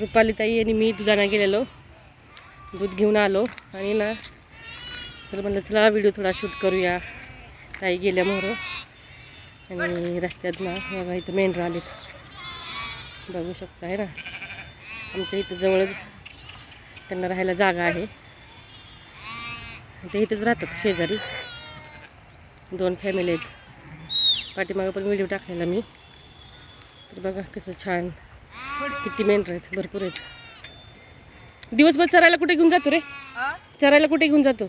रुपालीताई आणि मी दुधाना गेलेलो. दूध घेऊन आलो आणि ना तर म्हणलं तुला व्हिडिओ थोडा शूट करूया. ताई गेल्या मोहरं आणि रस्त्यात ना बघा इथं मेंढरं आलेत. बघू शकता आहे ना? आमच्या इथं जवळच त्यांना राहायला जागा आहे. ते इथंच राहतात शेजारी. दोन फॅमिली आहेत. पाठीमागं पण व्हिडिओ टाकलेला मी. तर बघा कसं छान किती मेंढरं आहेत भरपूर आहेत. दिवसभर चरायला कुठे घेऊन जातो रे? चरायला कुठे घेऊन जातो?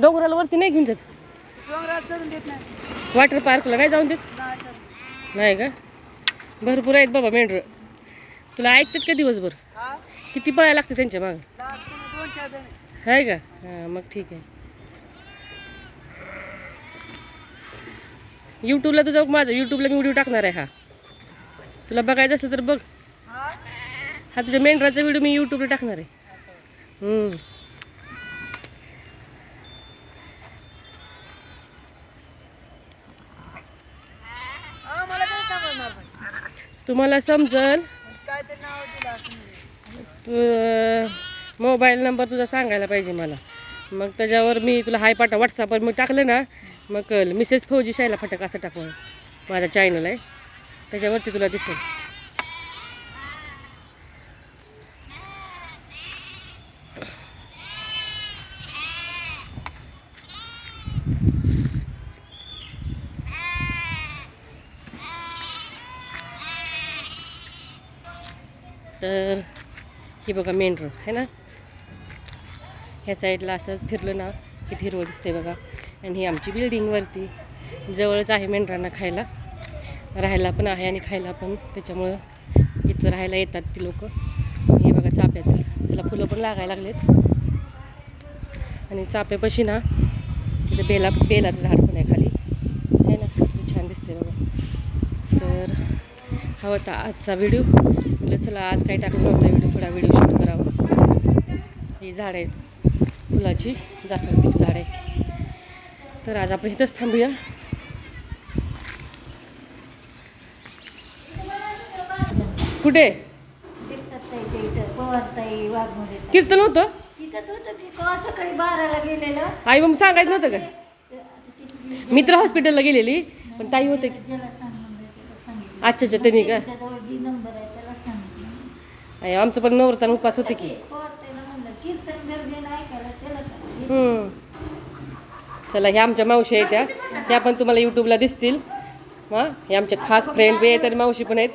डोंगराला वरती नाही घेऊन जात? वॉटर पार्कला नाही. जाऊन देत? नाही का? भरपूर आहेत बाबा मेंढरं तुला ऐकतात का दिवसभर? किती पळायला लागते त्यांच्या मागं? आहे का? हां मग ठीक आहे. यूट्यूबला तुझा माझं यूट्यूबला मी व्हिडिओ टाकणार आहे हा. तुला बघायचं असलं तर बघ. हा तुझ्या मेंढराचा व्हिडिओ मी यूट्यूबला टाकणार आहे. मला तुम्हाला समजल? तू मोबाईल नंबर तुझा सांगायला पाहिजे मला. मग त्याच्यावर मी तुला हाय पाठव. व्हॉट्सअपवर मी टाकलं ना मग कळलं. मिसेस फौजी शायला फटक असं टाकू माझा चॅनल आहे. त्याच्यावरती तुला दिसेल. तर ही बघा मेन रोड आहे ना? ह्या साईडला असंच फिरलं ना की हिरवं दिसते बघा. आणि ही आमची बिल्डिंगवरती जवळच आहे मेंढरांना खायला. राहायला पण आहे आणि खायला पण. त्याच्यामुळं इथं राहायला येतात ती लोक. हे बघा चाप्याचं त्याला फुलं पण लागायला लागलेत. आणि चाप्यापाशी ना तिथं बेला बेलाचं झाड पण आहे खाली. आहे ना? किती छान दिसते बघा. तर हा होता आजचा व्हिडिओ. तुला चला आज काही टाकलं नव्हता व्हिडिओ. थोडा व्हिडिओ शूट करावा. ही झाड आहेत. फुलाची जास्वंदीची झाड आहे. तर आज आपण इथंच थांबूया. कुठे? कीर्तन होतं? आई मग सांगायचं नव्हतं का? मित्र हॉस्पिटलला गेलेली पण ताई होते की? अच्छा अच्छा त्यांनी का? आमचं पण नवरतान उपास होते की. चला ह्या आमच्या मावशी आहेत त्या. पण तुम्हाला यूट्यूबला दिसतील. हां हे आमचे खास फ्रेंड बी आहेत आणि मावशी पण आहेत.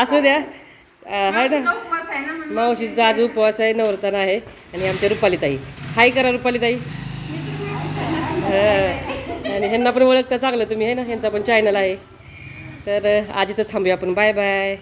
असू द्या. हाय ना. मावशी जाज उपवास आहे नवरतान आहे आणि आमच्या रुपालीताई. हाय करा रुपालीताई. आणि ह्यांना पण ओळखता चांगलं तुम्ही आहे ना? ह्यांचा पण चॅनल आहे. तर आज इथं थांबूया आपण. Bye bye